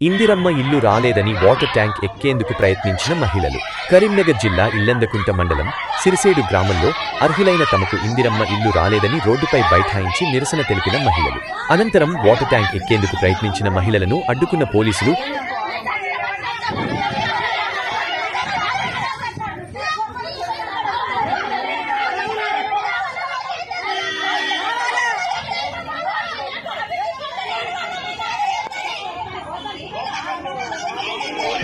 ఇందిరమ్మ ఇల్లు రాలేదని water tank ఎక్కేందుకు ప్రయత్నించిన మహిళలు. కరీంనగర్ జిల్లా ఇల్లందకుంట మండలం సిరిసేడు గ్రామంలో అర్హులైన తమకు ఇందిరమ్మ ఇల్లు రాలేదని రోడ్డుపై బైఠాయించి నిరసన తెలిపిన మహిళలు. అనంతరం వాటర్ ట్యాంక్ ఎక్కేందుకు ప్రయత్నించిన మహిళలను అడ్డుకున్న పోలీసులు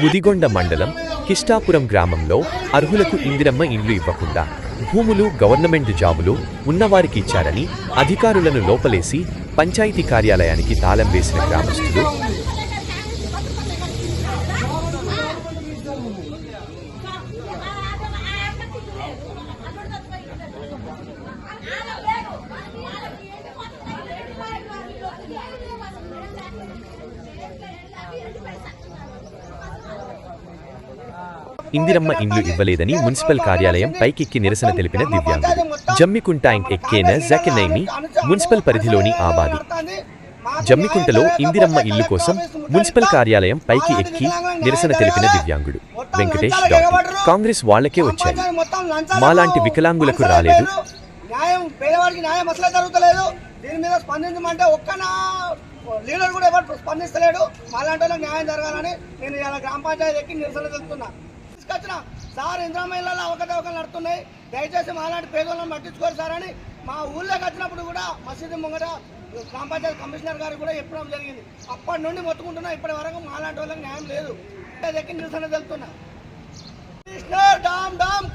ముదిగొండ మండలం కిష్టాపురం గ్రామంలో అర్హులకు ఇందిరమ్మ ఇండ్లు ఇవ్వకుండా భూములు గవర్నమెంట్ జాబులు ఉన్నవారికి ఇచ్చారని అధికారులను లోపలేసి పంచాయతీ కార్యాలయానికి తాళం వేసిన గ్రామస్తులు ఇందిరమ్మ ఇండ్లు ఇవ్వలేదని మున్సిపల్ కార్యాలయం పైకెక్కి నిరసన తెలిపిన దివ్యాంగులు. జమ్మికుంటాయింగ్ ఎక్కేన జకెనైని మున్సిపల్ పరిధిలోని ఆబాది. జమ్మికుంటలో ఇందిరమ్మ ఇల్లు కోసం మున్సిపల్ కార్యాలయం పైకి ఎక్కి నిరసన తెలిపిన దివ్యాంగుడు. వెంకటేష్ డాక్టర్ కాంగ్రెస్ వాళ్ళకే వచ్చాయి మాలాంటి వికలాంగులకు రాలేదు. న్యాయం పేదవాడికి న్యాయం అసలే జరుగుతలేదు. దీని మీద స్పందించమంటే ఒక్క నా లీడర్ కూడా ఎవరు స్పందిస్తలేడు. మాలాంటి న్యాయం జరగాలని నేను ఇలా గ్రామ పంచాయతీ ఎక్కి నిరసన తెలుపుతున్నా. తీసుకొచ్చిన సార్ ఇంద్రామహిళలో అవకతవకలు నడుతున్నాయి దయచేసి మాలాంటి పేదలను పట్టించుకోరు సార్ అని మా ఊళ్ళోకి వచ్చినప్పుడు కూడా మసీదు ముంగట గ్రామ పంచాయతీ కమిషనర్ గారు కూడా చెప్పడం జరిగింది. అప్పటి నుండి మొత్తుకుంటున్నా ఇప్పటి వరకు మాలాంటి వాళ్ళకి న్యాయం లేదు. ఎక్కి నిరసన తెలుపుతున్నా. Commissioner dam dam